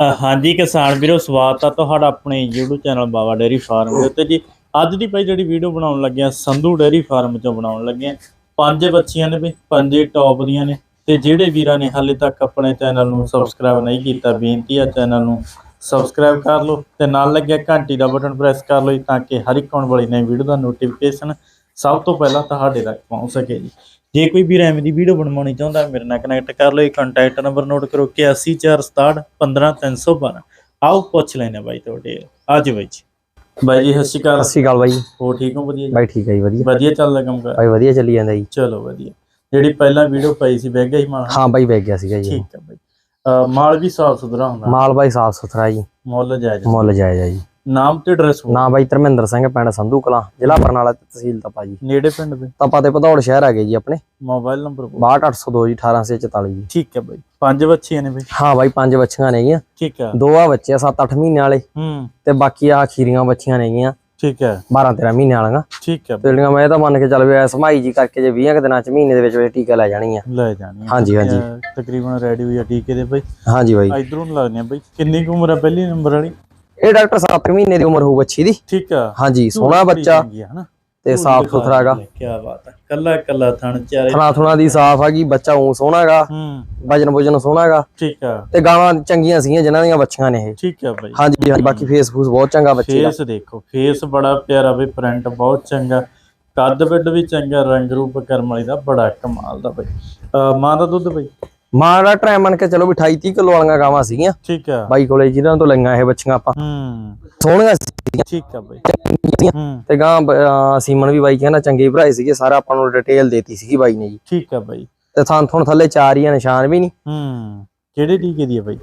ਹਾਂਜੀ ਕਿਸਾਨ ਵੀਰੋ, ਸਵਾਗਤ ਆ ਤੁਹਾਡਾ ਆਪਣੇ YouTube channel Baba dairy farm ਦੇ ਉੱਤੇ ਜੀ। ਅੱਜ ਦੀ ਭਾਈ ਜਿਹੜੀ ਵੀਡੀਓ ਬਣਾਉਣ ਲੱਗਿਆ, ਸੰਧੂ ਡੇਅਰੀ ਫਾਰਮ ਚੋਂ ਬਣਾਉਣ ਲੱਗਿਆ। ਪੰਜ ਬੱਚੀਆਂ ਨੇ ਵੀ, ਪੰਜੇ ਟੌਪ ਦੀਆਂ ਨੇ। ਤੇ ਜਿਹੜੇ ਵੀਰਾਂ ਨੇ ਹਾਲੇ ਤੱਕ ਆਪਣੇ ਚੈਨਲ ਨੂੰ ਸਬਸਕ੍ਰਾਈਬ ਨਹੀਂ ਕੀਤਾ, ਬੇਨਤੀ ਆ ਚੈਨਲ ਨੂੰ ਸਬਸਕ੍ਰਾਈਬ ਕਰ ਲਓ। ਤੇ ਨਾਲ ਲੱਗਿਆ ਘੰਟੀ ਦਾ ਬਟਨ ਪ੍ਰੈਸ ਕਰ ਲਓ ਜੀ, ਤਾਂ ਕਿ ਹਰ ਇੱਕ ਆਉਣ ਵਾਲੀ ਨਵੀਂ ਵੀਡੀਓ ਦਾ ਨੋਟੀਫਿਕੇਸ਼ਨ ਸਭ ਤੋਂ ਪਹਿਲਾਂ ਤੁਹਾਡੇ ਤੱਕ ਪਹੁੰਚ ਸਕੇ ਜੀ। ਜੇ ਕੋਈ ਵੀਰ ਐਵੇਂ ਦੀ ਵੀਡੀਓ ਬਣਵਾਉਣੀ ਚਾਹੁੰਦਾ ਮੇਰੇ ਨਾਲ ਕਨੈਕਟ ਕਰ ਲਓ। ਇਹ ਕੰਟੈਕਟ ਨੰਬਰ ਨੋਟ ਕਰੋ 814661 15312 ਆਓ ਪੁੱਛ ਲੈਣੇ ਬਾਈ ਤੁਹਾਡੇ। ਅੱਜ ਬਾਈ ਜੀ। ਬਾਈ ਜੀ ਸਤਿ ਸ਼੍ਰੀ ਅਕਾਲ। ਸਤਿ ਸ਼੍ਰੀ ਅਕਾਲ ਬਾਈ ਹੋ ਠੀਕ ਹੋ? ਵਧੀਆ ਜੀ? ਬਾਈ ਠੀਕ ਹੈ ਜੀ ਵਧੀਆ। ਵਧੀਆ ਚੱਲਦਾ ਕੰਮ ਕਰ? ਬਾਈ ਵਧੀਆ ਚੱਲੀ ਜਾਂਦਾ ਜੀ। ਚਲੋ ਵਧੀਆ। ਜਿਹੜੀ ਪਹਿਲਾਂ ਵੀਡੀਓ ਪਾਈ ਸੀ ਬਹਿ ਗਿਆ ਸੀ ਮਾਲ? ਹਾਂ ਬਾਈ ਵੇਚ ਗਿਆ ਸੀਗਾ ਜੀ। ਠੀਕ ਹੈ ਬਾਈ। ਮਾਲ ਵੀ ਸਾਫ਼ ਸੁਥਰਾ ਹੁੰਦਾ? ਮਾਲ ਬਾਈ ਸਾਫ਼ ਸੁਥਰਾ ਜੀ। ਮੁੱਲ ਜਾਇਜ਼ ਮੁੱਲ ਜਾਇਜ਼ ਜੀ। ਨਾਮ ਤੇ ਐਡਰੈਸ ਨਾ ਬਾਈ ਧਰਮਿੰਦਰ ਸਿੰਘ ਪਿੰਡ ਸੰਧੂ ਕਲਾਂ ਜ਼ਿਲ੍ਹਾ ਬਰਨਾਲਾ ਤਹਿਸੀਲ ਤਪਾ ਜੀ ਨੇੜੇ ਪਿੰਡ ਦੇ? ਤਪਾ ਤੇ ਭਦੌੜ ਸ਼ਹਿਰ ਆ ਗਏ ਜੀ ਆਪਣੇ। ਮੋਬਾਈਲ ਨੰਬਰ 62802 ਜੀ 1844 ਜੀ। ਠੀਕ ਹੈ ਬਾਈ। ਪੰਜ ਬੱਚੀਆਂ ਨੇ ਬਾਈ। ਹਾਂ ਬਾਈ ਪੰਜ ਬੱਚੀਆਂ ਨੇਗੀਆਂ। ਠੀਕ ਹੈ। ਦੋ ਆ ਬੱਚੇ 7-8 ਮਹੀਨੇ ਵਾਲੇ। ਹੂੰ। ਤੇ ਬਾਕੀ ਆ ਖੀਰੀਆਂ ਬੱਚੀਆਂ ਨੇਗੀਆਂ। ਠੀਕ ਹੈ। 12-13 ਮਹੀਨੇ ਵਾਲੀਆਂ। ਠੀਕ ਹੈ। ਜਿਹੜੀਆਂ ਮੈਂ ਤਾਂ ਮੰਨ ਕੇ ਚੱਲ ਵੀ ਸਮਾਈ ਜੀ ਕਰਕੇ ਜੇ 20 ਕੁ ਦਿਨਾਂ ਚ ਮਹੀਨੇ ਦੇ ਵਿੱਚ ਵਿੱਚ ਟੀਕਾ ਲੈ ਜਾਣਗੀਆਂ ਲੈ ਜਾਣੀ ਹਾਂਜੀ ਹਾਂਜੀ। ਅਹ ਤਕਰੀਬਨ ਰੈਡੀ ਹੋਈ ਆ ਟੀਕੇ ਦੇ ਬਾਈ। ਹਾਂਜੀ ਬਾਈ। ਇਧਰੋਂ ਲੱਗਦੇ ਆ ਬਾਈ। ਕਿੰਨੀ ਕੁ ਉਮਰ ਹੈ ਪਹਿਲੀ ਨੰਬਰ ਵਾਲੀ? ਇਹ ਡਾਕਟਰ 7 ਮਹੀਨੇ ਦੀ ਉਮਰ ਹੋਊ ਬੱਚੀ ਦੀ। ਠੀਕ ਆ। ਹਾਂਜੀ ਸੋਹਣਾ ਬੱਚਾ। ਤੇ ਸਾਫ਼ ਸੁਥਰਾ ਹੈਗਾ। ਕੀ ਬਾਤ ਹੈ ਕੱਲਾ ਕੱਲਾ ਥਣ ਚਾਰੇ। ਥਣਾ ਥੁਣਾ ਦੀ ਸਾਫ਼ ਹੈਗੀ ਬੱਚਾ ਉਹ ਸੋਹਣਾ ਹੈਗਾ। ਹੂੰ। ਵਜਨ ਵਜਨ ਸੋਹਣਾ ਹੈਗਾ। ਠੀਕ ਆ। ਤੇ ਗਾਵਾਂ ਚੰਗੀਆਂ ਸੀਗੀਆਂ ਜਿਨ੍ਹਾਂ ਦੀਆਂ ਬੱਚੀਆਂ ਨੇ ਇਹ। ਠੀਕ ਆ ਬਾਈ। ਹਾਂਜੀ ਹਾਂਜੀ ਬਾਕੀ ਫੇਸ ਫੂਸ ਬਹੁਤ ਚੰਗਾ ਬੱਚੇ ਦਾ। ਫੇਸ ਦੇਖੋ ਫੇਸ ਬੜਾ ਪਿਆਰਾ ਬਈ ਪ੍ਰਿੰਟ ਬਹੁਤ ਚੰਗਾ। ਕੱਦ ਵਿੱਡ ਵੀ ਚੰਗਾ ਰੰਗ ਰੂਪ ਕਰਮ ਵਾਲੀ ਦਾ ਬੜਾ ਕਮਾਲ ਦਾ ਬਈ। ਮਾਂ ਦਾ ਦੁੱਧ ਬਈ? ਮਾਂ ਦਾ ਟਾਈਮ ਮੰਨ ਕੇ ਚਲੋ ਵੀ 28 30 ਕਿਲੋ ਵਾਲੀਆਂ ਗਾਵਾਂ ਸੀਗੀਆਂ। ਠੀਕ ਆ। ਬਾਈ ਕੋਲੇ ਜਿਹਨਾਂ ਤੋਂ ਲਈਆਂ ਇਹ ਬੱਚੀਆਂ ਆਪਾਂ। ਹੂੰ। ਸੋਹਣੀਆਂ ਸੀਗੀਆਂ। ਠੀਕ ਆ ਬਈ। ਤੇ ਗਾਂ ਸੀਮਨ ਵੀ ਬਾਈ ਕਹਿੰਦਾ ਚੰਗੇ ਭਰਾਏ ਸੀਗੇ ਸਾਰਾ ਆਪਾਂ ਨੂੰ ਡਿਟੇਲ ਦੇਤੀ ਸੀਗੀ ਬਾਈ ਨੇ ਜੀ। ਠੀਕ ਆ ਬਈ। ਤੇ ਥਾਂ ਥੁਣ ਥੱਲੇ ਚਾਰ ਹੀ ਨਿਸ਼ਾਨ ਵੀ ਨਹੀਂ। ਹੂੰ। ਕਿਹੜੇ ਟੀਕੇ ਦੀ ਆ ਬਈ?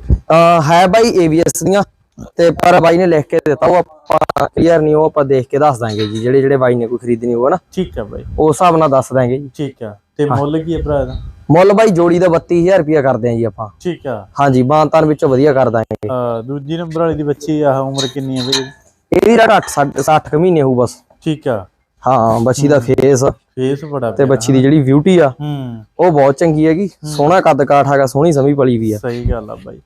ਹੈ ਬਾਈ ਏਵੀਐਸ ਦੀਆਂ। ਤੇ ਪਰ ਬਾਈ ਨੇ ਲਿਖ ਕੇ ਦਿੱਤਾ ਉਹ ਆਪਾਂ ਕਲੀਅਰ ਨਹੀਂ ਉਹ ਆਪਾਂ ਦੇਖ ਕੇ ਦੱਸ ਦਾਂਗੇ ਜੀ ਜਿਹੜੇ ਜਿਹੜੇ ਬਾਈ ਨੇ ਕੋਈ ਖਰੀਦਣੀ ਹੋਵੇ ਨਾ ਠੀਕ ਆ ਬਈ। ਉਸ ਹਿਸਾਬ ਨਾਲ ਦੱਸ ਦਾਂਗੇ ਜੀ। ਠੀਕ ਆ। ਤੇ ਮੁੱਲ ਕੀ ਆ ਭਰਾ ਦਾ ਮੁੱਲ ਬਾਈ ਜੋੜੀ ਦਾ 32000 ਰੁਪਇਆ ਕਰਦੇ ਆਂ ਜੀ ਆਪਾਂ। ਠੀਕ ਆ। ਹਾਂਜੀ ਬਾਂਤਾਨ ਵਿੱਚੋਂ ਵਧੀਆ ਕਰ ਦਾਂਗੇ। ਦੂਜੀ ਨੰਬਰ ਵਾਲੀ ਦੀ ਬੱਚੀ ਆ ਉਮਰ ਕਿੰਨੀ ਆ ਬਈ ਇਹਦੀ ਰੇਟ 8 60 ਮਹੀਨੇ ਹੋਊ ਬਸ। ਠੀਕ ਆ। ਹਾਂ ਬੱਚੀ ਦਾ ਫੇਸ ਫੇਸ ਬੜਾ ਤੇ ਬੱਚੀ ਦੀ ਜਿਹੜੀ ਬਿਊਟੀ ਆ ਹੂੰ। ਉਹ ਬਹੁਤ ਚੰਗੀ ਹੈਗੀ। ਸੋਹਣਾ ਕੱਦ ਕਾਠ ਹੈਗਾ ਸੋਹਣੀ ਸਮੀ ਪਲੀ ਵੀ ਆ। ਸਹੀ ਗੱਲ ਆ ਬਾਈ।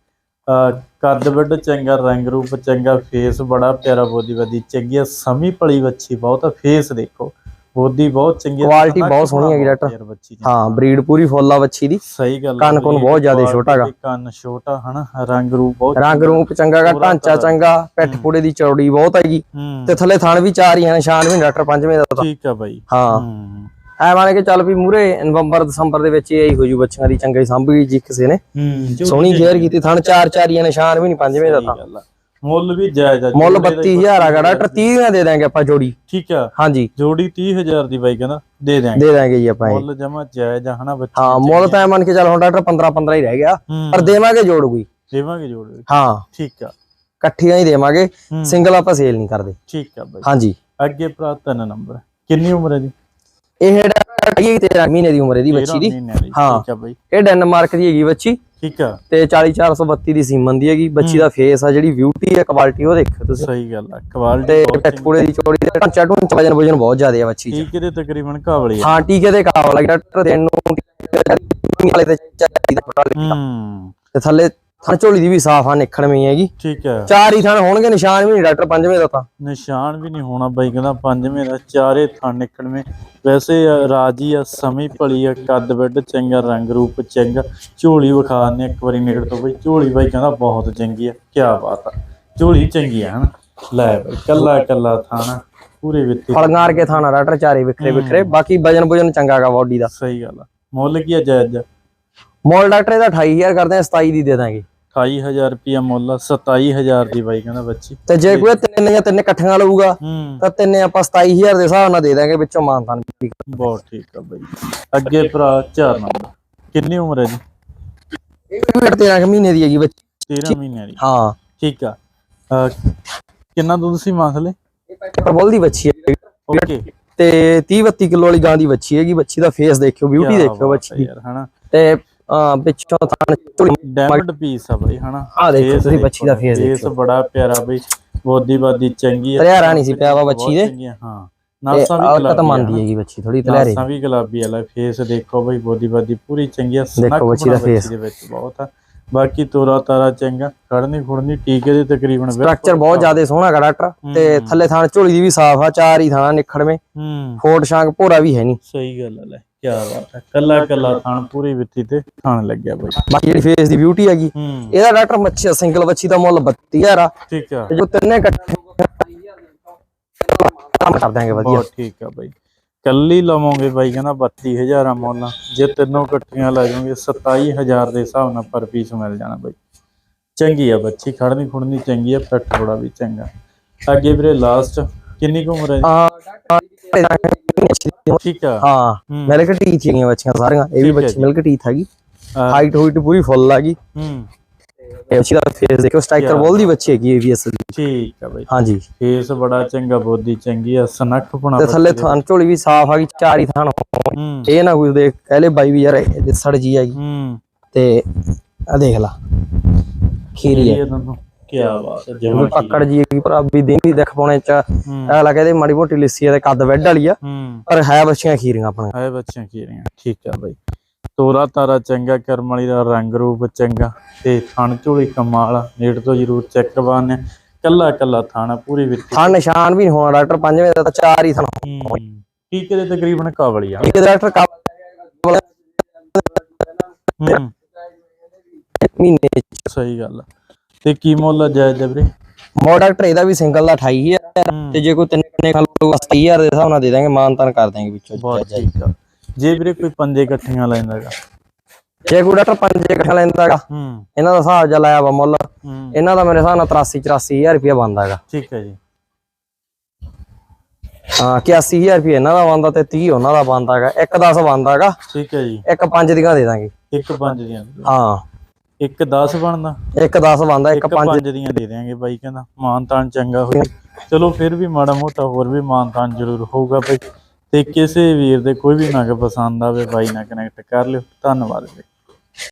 ਕੱਦ ਵੱਡ ਚੰਗਾ ਰੰਗ ਰੂਪ ਚੰਗਾ ਫੇਸ ਬੜਾ ਪਿਆਰਾ ਬੋਦੀ ਬਦੀ ਚੰਗੀ ਸਮੀ ਪਲੀ ਬੱਚੀ ਬਹੁਤ ਫੇਸ ਦੇਖੋ। ਬੋਦੀ ਬਹੁਤ ਚੰਗੀ ਨੱਕ ਬਹੁਤ ਸੋਹਣੀ ਹੈਗੀ ਡਾਕਟਰ। ਹਾਂ ਬਰੀਡ ਪੂਰੀ ਫੁੱਲ ਆ ਬੱਚੀ ਦੀ। ਸਹੀ ਗੱਲ ਕੰਨ ਕੁੰਨ ਬਹੁਤ ਜ਼ਿਆਦਾ ਛੋਟਾ ਹੈਗਾ। ਕੰਨ ਛੋਟਾ ਹਨਾ? ਰੰਗ ਰੂਪ ਬਹੁਤ ਰੰਗ ਰੂਪ ਚੰਗਾ ਗਾ ਪੂਰਾ ਢਾਂਚਾ। ਚੰਗਾ ਪਿੱਠ ਪੂੜੇ ਦੀ ਚੌੜੀ ਬਹੁਤ ਹੈਗੀ। ਤੇ ਥੱਲੇ ਥਣ ਵੀ ਚਾਰ ਹੀ ਆ ਨਿਸ਼ਾਨ ਵੀ ਡਾਕਟਰ ਪੰਜਵੇਂ ਦਾ ਠੀਕ ਆ ਬਾਈ। ਹੂੰ। ਐ ਮੰਨ ਕੇ ਚੱਲ ਵੀ ਮੂਰੇ ਨਵੰਬਰ ਦਸੰਬਰ ਦੇ ਵਿੱਚ ਇਹ ਹੋ ਜੂ ਬੱਚਿਆਂ ਦੀ ਚੰਗੀ ਸੰਭੀ ਜੀ ਕਿਸੇ ਨੇ। ਹੂੰ ਸੋਹਣੀ ਕੇਅਰ ਕੀਤੀ ਥਣ ਚਾਰ ਚਾਰ ਹੀ ਆ ਨਿਸ਼ਾਨ ਵੀ ਨਹੀਂ ਪੰਜਵੇਂ ਦਾ ਤਾਂ। ਆ। ਮੁੱਲ ਵੀ ਜਾਇਜ਼ ਆ ਮੁੱਲ ਜੋੜੇ ਦਾ ਹੀ 32000 ਹੈਗਾ ਡਾਕਟਰ 30 ਦੀਆਂ ਦੇ। ਦਾਂਗੇ ਆਪਾਂ ਜੋੜੀ। ਠੀਕ ਆ। ਹਾਂਜੀ। ਜੋੜੀ 30000 ਦੀ ਬਾਈ ਕਹਿੰਦਾ ਦੇ ਦਿਆਂਗੇ। ਦੇ ਦਾਂਗੇ ਜੀ ਆਪਾਂ ਮੁੱਲ ਜਮਾ ਜਾਇਜ਼ ਆ ਹਨਾ ਬੱਚੀ ਹਾਂ ਮੁੱਲ ਤਾਂ ਮੰਨ ਕੇ ਚੱਲ ਹੁਣ ਡਾਕਟਰ 15 15 ਹੀ ਰਹਿ ਗਿਆ। ਪਰ ਦੇਵਾਂਗੇ ਜੋੜ ਕੋਈ। ਦੇਵਾਂਗੇ ਜੋੜੇ। ਹਾਂ। ਠੀਕ ਆ। ਇਕੱਠੀਆਂ ਹੀ ਦੇਵਾਂਗੇ। ਸਿੰਗਲ ਆਪਾਂ ਸੇਲ ਨਹੀਂ ਕਰਦੇ। ਠੀਕ ਆ ਬਾਈ। ਹਾਂਜੀ। ਅੱਗੇ ਭਰਾ ਤਿੰਨ ਨੰਬਰ। ਕਿੰਨੀ ਉਮਰ ਹੈ ਜੀ? ਇਹ ਹੈਗੀ 13 ਮਹੀਨੇ ਦੀ ਉਮਰ ਇਹਦੀ ਬੱਚੀ ਦੀ। 13 ਮਹੀਨਿਆਂ ਦੀ ਹਾਂ। ਆ ਇਹ ਡੈਨਮਾਰਕ ਦੀ ਹੈਗੀ ਬੱਚੀ। ਠੀਕ ਆ। ਤੇ 40432 ਦੀ ਸੀਮਨ ਦੀ ਹੈਗੀ। ਬੱਚੀ ਦਾ ਫੇਸ ਆ ਜਿਹੜੀ ਬਿਊਟੀ ਹੈ ਕੁਆਲਿਟੀ ਉਹ ਦੇਖੋ ਤੁਸੀਂ। ਸਹੀ ਗੱਲ ਆ ਕੁਆਲਿਟੀ ਤੇ ਬਹੁਤ ਪਿੱਠ ਪੂੜੇ ਦੀ ਚੌੜੀ ਤੇ ਢਾਂਚਾ ਢੂੰਚਾ ਵਜਨ ਵਜਨ ਬਹੁਤ ਜ਼ਿਆਦਾ ਹੈ ਬੱਚੀ 'ਚ। ਠੀਕ ਇਹਦੇ ਤਕਰੀਬਨ ਕਾਬਲੀ ਆ। ਹਾਂ ਟੀਕੇ ਦੇ ਕਾਬਲ ਹੈ ਡਾਕਟਰ ਤੈਨੂੰ ਵਾਲੇ ਤੇ ਚਾਹੀਦਾ ਥੋੜ੍ਹਾ ਜਿਹਾ। ਹੂੰ ਤੇ ਥੱਲੇ ਥਣ ਝੋਲੀ ਦੀ ਵੀ ਸਾਫ਼ ਆ ਨਿਖੜਵੀਂ ਹੈਗੀ। ਠੀਕ ਆ ਚਾਰ ਹੀ ਥਣ ਹੋਣਗੇ ਨਿਸ਼ਾਨ ਵੀ ਨਹੀਂ ਡਾਕਟਰ ਪੰਜਵੇਂ ਦਾ ਤਾਂ। ਨਿਸ਼ਾਨ ਵੀ ਨਹੀਂ ਹੋਣਾ ਬਾਈ ਕਹਿੰਦਾ ਪੰਜਵੇਂ ਦਾ ਚਾਰੇ ਥਣ ਨਿਕਲਵੇਂ ਵੈਸੇ ਰਾਜੀ ਆ ਸਮੀ ਭਲੀ ਆ ਕੱਦ ਵੱਡ ਚੰਗਾ ਰੰਗ ਰੂਪ ਚੰਗਾ। ਝੋਲੀ ਵਿਖਾ ਨੇ ਇੱਕ ਵਾਰੀ ਨੇੜ ਤੋਂ ਬਈ। ਝੋਲੀ ਬਾਈ ਕਹਿੰਦਾ ਬਹੁਤ ਚੰਗੀ ਆ ਕੀ ਬਾਤ ਆ। ਝੋਲੀ ਚੰਗੀ ਆ ਹਨਾ? ਲੈ ਬਾਈ ਕੱਲਾ ਕੱਲਾ ਥਾਣਾ ਪੂਰੇ ਵਿੱਤੀ ਫਲਗਾਰ ਕੇ ਥਾਣਾ ਡਾਕਟਰ ਚਾਰੇ ਵਿਖਰੇ ਵਿਖਰੇ। ਬਾਕੀ ਵਜਨ ਵਜਨ ਚੰਗਾ ਗਾ ਬਾਡੀ ਦਾ। ਸਹੀ ਗੱਲ ਆ। ਮੁੱਲ ਕੀ ਆ ਜਾਇਜ਼ ਮੋਲ ਡਾਕਟਰ ਇਹਦਾ 28000 ਕਰਦੇ ਆ 27 ਦੀ ਦੇ ਦਾਂਗੇ। 28000 ਰੁਪਿਆ ਮੁੱਲ ਆ 27000 ਦੀ ਬਾਈ ਕਹਿੰਦਾ ਬੱਚੀ। ਤੇ ਜੇ ਕੋਈ ਤਿੰਨ ਜਾਂ ਤਿੰਨ ਇਕੱਠੀਆਂ ਲਊਗਾ ਹੂੰ। ਤਾਂ ਤਿੰਨੇ ਆਪਾਂ 27000 ਦੇ ਹਿਸਾਬ ਨਾਲ ਦੇ ਦਾਂਗੇ ਵਿੱਚੋਂ ਮਾਨਤਾਨ ਵੀ ਬਹੁਤ ਠੀਕ ਆ ਬਾਈ। ਅੱਗੇ ਭਰਾ 4 ਨੰਬਰ। ਕਿੰਨੀ ਉਮਰ ਹੈ ਜੀ? ਇਹ ਵੀ 13 ਕੁ ਮਹੀਨੇ ਦੀ ਹੈਗੀ ਬੱਚੀ। 13 ਮਹੀਨਿਆਂ ਦੀ। ਹਾਂ। ਠੀਕ ਆ। ਅਹ ਕਿੰਨਾ ਦੁੱਧ ਸੀ ਮਾਸਲੇ? ਪਰਬਲ ਦੀ ਬੱਚੀ ਹੈ ਓਕੇ। ਤੇ 30 32 ਕਿਲੋ ਵਾਲੀ ਗਾਂ ਦੀ ਬੱਚੀ ਹੈਗੀ। ਬੱਚੀ ਦਾ ਫੇਸ ਦੇਖਿਓ ਬਿਊਟੀ ਦੇਖਿਓ ਬੱਚੀ ਦੀ। ਯਾਰ ਹਨਾ? ਤੇ ਅਹ ਪਿੱਛੋਂ ਥਾਣ ਝੋਲੀ ਡਾਇਮੰਡ ਪੀਸ ਆ ਬਾਈ ਹਨਾ? ਆਹ ਦੇਖੋ ਤੁਸੀਂ ਬੱਚੀ ਦਾ face face ਦੇਖਿਓ। ਬੜਾ ਪਿਆਰਾ ਬਾਈ ਬੋਦੀ ਬਾਦੀ ਚੰਗੀ ਆ। ਤਲਿਆਰਾ ਨਹੀਂ ਸੀ ਪਿਆ ਵਾ ਬੱਚੀ ਦੇ। ਹਾਂ। ਨਾਸਾਂ ਵੀ ਗੁਲਾਬੀ ਖਤਮ ਆ, ਆਂਦੀ। ਹੈਗੀ ਬੱਚੀ ਥੋੜੀ ਤਲਿਆਰੇ। ਨਾਸਾਂ ਵੀ ਗੁਲਾਬੀ ਵਾਲਾ ਫੇਸ ਦੇਖੋ ਬਈ ਬੋਦੀ ਬਾਦੀ ਪੂਰੀ ਚੰਗੀ ਆ ਦੇਖੋ ਬੱਚੀ ਦਾ face। ਦੇ ਵਿੱਚ ਬਹੁਤ ਆ। ਬਾਕੀ ਤੋਰਾ ਤਾਰਾ ਚੰਗਾ ਖੜਨੀ ਖੁੜਨੀ ਟੀਕੇ ਦੇ ਤਕਰੀਬਨ ਸਟਰਕਚਰ ਬਹੁਤ ਜ਼ਿਆਦਾ ਸੋਹਣਾ ਹੈਗਾ ਡਾਕਟਰ ਤੇ ਥੱਲੇ ਥਾਣ ਝੋਲੀ ਦੀ ਵੀ ਸਾਫ਼ ਆ ਚਾਰ ਹੀ ਥਾਣਾ ਨਿਖੜਵੇਂ। ਹੂੰ। ਫੋਟ ਸ਼ਾਂਕ ਭੋਰਾ ਵੀ ਹੈ ਨਹੀਂ। ਸਹੀ ਗੱਲ ਹੈ ਲੈ। ਕੀ ਬਾਤ ਹੈ ਕੱਲਾ ਕੱਲਾ ਥਣ ਪੂਰੀ ਵਿੱਥੀ ਤੇ ਥਣ ਲੱਗਿਆ ਬਾਈ। ਬਾਕੀ ਜਿਹੜੀ ਫੇਸ ਦੀ ਬਿਊਟੀ ਹੈਗੀ ਇਹਦਾ ਡਾਕਟਰ ਮੱਛੀ ਸਿੰਗਲ ਬੱਚੀ ਦਾ ਮੁੱਲ 32000 ਆ। ਠੀਕ ਆ। ਜੋ ਤਿੰਨੇ ਇਕੱਠੇ ਕੰਮ ਕਰ ਦਾਂਗੇ ਵਧੀਆ। ਬਹੁਤ ਠੀਕ ਆ ਬਾਈ। ਕੱਲੀ ਲਵੋਗੇ ਬਾਈ ਕਹਿੰਦਾ 32000 ਆ ਮੁੱਲ। ਜੇ ਤਿੰਨੋਂ ਇਕੱਠੀਆਂ ਲੈ ਜਾਓਗੇ 27000 ਦੇ ਹਿਸਾਬ ਨਾਲ ਪਰ ਪੀਸ ਮਿਲ ਜਾਣਾ ਬਾਈ। ਚੰਗੀ ਆ ਬੱਚੀ ਖੜਨੀ ਖੁੜਨੀ ਚੰਗੀ ਆ ਪਿੱਠ ਥੋੜਾ ਵੀ ਚੰਗਾ। ਅੱਗੇ ਵੀਰੇ ਲਾਸਟ ਕਿੰਨੀ ਕੁ ਉਮਰ ਹਾਂ। ਠੀਕ ਆ। ਹਾਂ। ਹੂੰ। ਮਿਲਕ ਟੀਥ ਹੈਗੀਆਂ ਬੱਚੀਆਂ ਸਾਰੀਆਂ ਇਹ ਵੀ ਹੈ ਬੱਚੀ ਮਿਲਕ ਟੀਥ ਹੈਗੀ ਆ, ਹਾਈਟ ਹੋਈਟ ਪੂਰੀ ਫੁੱਲ ਹੈਗੀ ਹੂੰ। ਇਹ ਬੱਚੀ ਦਾ ਫੇਸ ਦੇਖੋ ਸਟ੍ਰਾਈਕਰ ਬੋਲ ਦੀ ਬੱਚੀ ਹੈਗੀ ਏਵੀਐਸ ਦੀ। ਠੀਕ ਆ ਬਾਈ। ਹਾਂਜੀ। ਫੇਸ ਬੜਾ ਚੰਗਾ ਬੋਦੀ ਚੰਗੀ ਆ ਸਨੱਖ ਬਣਾ ਤੇ ਥੱਲੇ ਥਾਨ ਝੋਲੀ ਵੀ ਸਾਫ਼ ਹੈਗੀ ਚਾਰ ਹੀ ਥਾਨ ਹੂੰ। ਇਹ ਨਾ ਕੋਈ ਦੇਖ ਕਹਿਲੇ ਬਾਈ ਵੀ ਯਾਰ ਇਹ ਸੜ ਜੀ ਹੈਗੀ ਹੂੰ। ਤੇ ਆ ਦੇਖ ਲਾ। ਖੀਰੀ ਹੈ ਇਹ ਕੀ ਬਾਤ ਹੈ ਜਮਾ ਪੱਕੜ ਜੀ ਹੈਗੀ ਪਰ ਵੀ ਦਿਨ ਵੀ ਦੇਖ ਪਾਉਣੇ ਚ। ਹੂੰ। ਇਹ ਲੱਗੇ ਤੇ ਮਾੜੀ ਮੋਟੀ ਲਿੱਸੀ ਆ ਤੇ ਕੱਦ ਵੈਡ ਵਾਲੀ ਆ। ਹੂੰ। ਪਰ ਹੈ ਬੱਚੀਆਂ ਖੀਰੀਆਂ ਆਪਣੀਆਂ। ਹਾਏ ਬੱਚਿਆਂ ਕੀ ਰਹੀਆਂ ਠੀਕ ਆ ਬਾਈ। ਤੋਰਾ ਤਾਰਾ ਚੰਗਾ ਕਰਮ ਵਾਲੀ ਦਾ ਰੰਗ ਰੂਪ ਚੰਗਾ। ਤੇ ਥਣ ਝੋਲੀ ਕਮਾਲ ਆ ਨੇੜ ਤੋਂ ਜ਼ਰੂਰ ਚੈੱਕ ਕਰਵਾਉਂਦੇ ਕੱਲਾ ਕੱਲਾ ਥਾਣਾ ਪੂਰੀ ਵਿੱਚ। ਥਾਂ ਨਿਸ਼ਾਨ ਵੀ ਹੋਣਾ ਡਾਕਟਰ ਪੰਜਵੇਂ ਦਾ ਤਾਂ ਚਾਰ ਹੀ ਥਾਂ ਠੀਕ ਦੇ ਤਕਰੀਬਨ ਕਾਵਲੀ ਆ? ਇੱਕ ਡਾਕਟਰ ਕਾਬਲ ਹੂੰ। ਮਹੀਨੇ ਸਹੀ ਗੱਲ ਆ। ਤੇ ਕੀ ਮੁੱਲ ਆ ਜਾਇਜ਼ ਆ ਵੀਰੇ? ਮੋ ਡਾਕਟਰ ਇਹਦਾ ਵੀ ਸਿੰਗਲ ਦਾ 28000 ਹੂੰ, ਤੇ ਜੇ ਕੋਈ ਤਿੰਨੇ ਖਾ ਲੂ 20000 ਦੇ ਹਿਸਾਬ ਨਾਲ ਦੇ ਦਾਂਗੇ ਮਾਨ ਤਾਨ ਕਰ ਦਾਂਗੇ ਵਿੱਚੋਂ ਬਹੁਤ ਠੀਕ ਆ। ਜੇ ਵੀਰੇ ਕੋਈ ਪੰਜੇ ਇਕੱਠੀਆਂ ਲੈਂਦਾਗਾ? ਜੇ ਕੋਈ ਡਾਕਟਰ ਪੰਜ ਇਕੱਠਾ ਲੈਂਦਾਗਾ ਹੂੰ। ਇਹਨਾਂ ਦਾ ਹਿਸਾਬ ਜਿਹਾ ਲਾਇਆ ਵਾ ਮੁੱਲ। ਹੂੰ। ਇਹਨਾਂ ਦਾ ਮੇਰੇ ਹਿਸਾਬ ਨਾਲ 83 84000 ਰੁਪਇਆ ਬਣਦਾਗਾ। ਠੀਕ ਹੈ ਜੀ। ਹਾਂ 81000 ਰੁਪਇਆ ਇਹਨਾਂ ਦਾ ਬਣਦਾ ਤੇ 30 ਉਹਨਾਂ ਦਾ ਬਣਦਾਗਾ। ਇੱਕ 10 ਬਣਦਾਗਾ। ਠੀਕ ਹੈ ਜੀ। ਇੱਕ ਪੰਜ ਦੀਆਂ ਦੇ ਦਾਂਗੇ। ਇੱਕ ਪੰਜ ਦੀਆਂ। ਦੇ ਦਿਓ। ਹਾਂ। ਇੱਕ 10 ਬਣਦਾ? ਇੱਕ 10 ਬਣਦਾ ਇੱਕ ਇੱਕ ਪੰਜ। ਪੰਜ ਦੀਆਂ ਦੇ ਦਿਆਂਗੇ ਬਾਈ ਕਹਿੰਦਾ ਮਾਨ ਤਾਨ ਚੰਗਾ ਹੋਈ ਚਲੋ ਫਿਰ ਵੀ ਮਾੜਾ ਮੋਟਾ ਹੋਰ ਵੀ ਮਾਨ ਤਾਨ ਜ਼ਰੂਰ ਹੋਊਗਾ ਬਾਈ। ਤੇ ਕਿਸੇ ਵੀਰ ਦੇ ਕੋਈ ਵੀ ਨਗ ਪਸੰਦ ਆਵੇ ਬਾਈ ਨਾਲ ਕਨੈਕਟ ਕਰ ਲਿਓ। ਧੰਨਵਾਦ ਜੀ